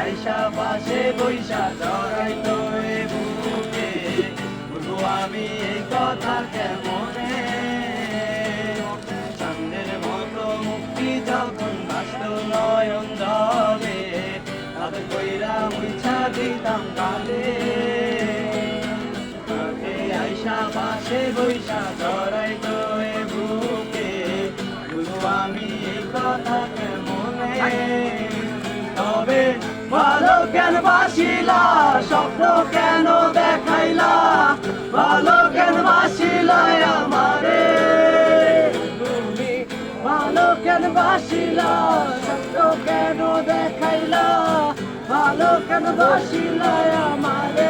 আইসা, পাশে বৈশা জড়াই তো বুকে। বলব, আমি এই কথা কেমনে? চন্দ্রের মতো মুক্তি যখন ভাসল নয়ন জলে তাদের কইরা মুছা দিতাম কালে। আইসা, পাশে বৈশা জড়াই তো এই কথা তবে ভালো কেন বাসিলা? স্বপ্ন কেন দেখাইলা? ভালো কেন বাসিলা আমারে? তুমি ভালো কেন বাসিলা? স্বপ্ন কেন দেখাইলা? ভালো কেন বাসিলা আমারে?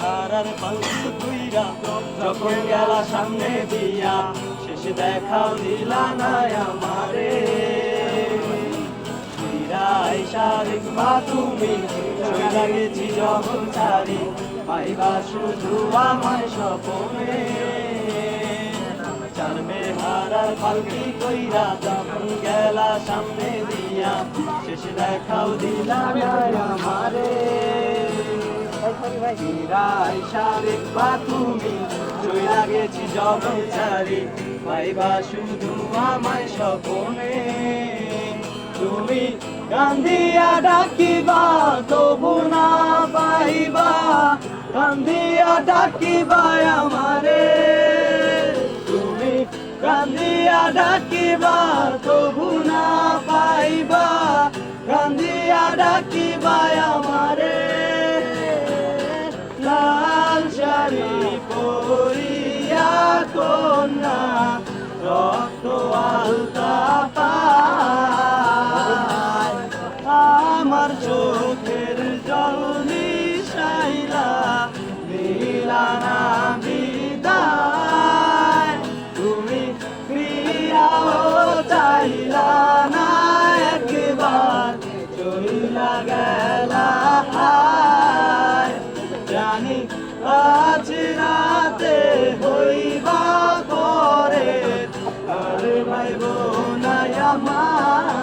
হারার পালক তুইরা যখন গেলা সামনে দিয়া, শেষে দেখাও দিলা না আমারে। তুমি চলে গেছি যখন চারি পাইবা শুধু আমার স্বপনে। চারমে হারার পালকি কইরা যখন গেলা সামনে দিয়া, শেষে দেখাও দিলা না তুমি চইলা ডাকিবা, তবু না পাইবা। কান্দিয়া ডাকিবা আমারে। তুমি কান্দিয়া ডাকিবা, তবু না পাইবা। কান্দিয়া ডাকিবা আমারে। আজ রাতে হইবা করে আর ভাই বোনায় আমার।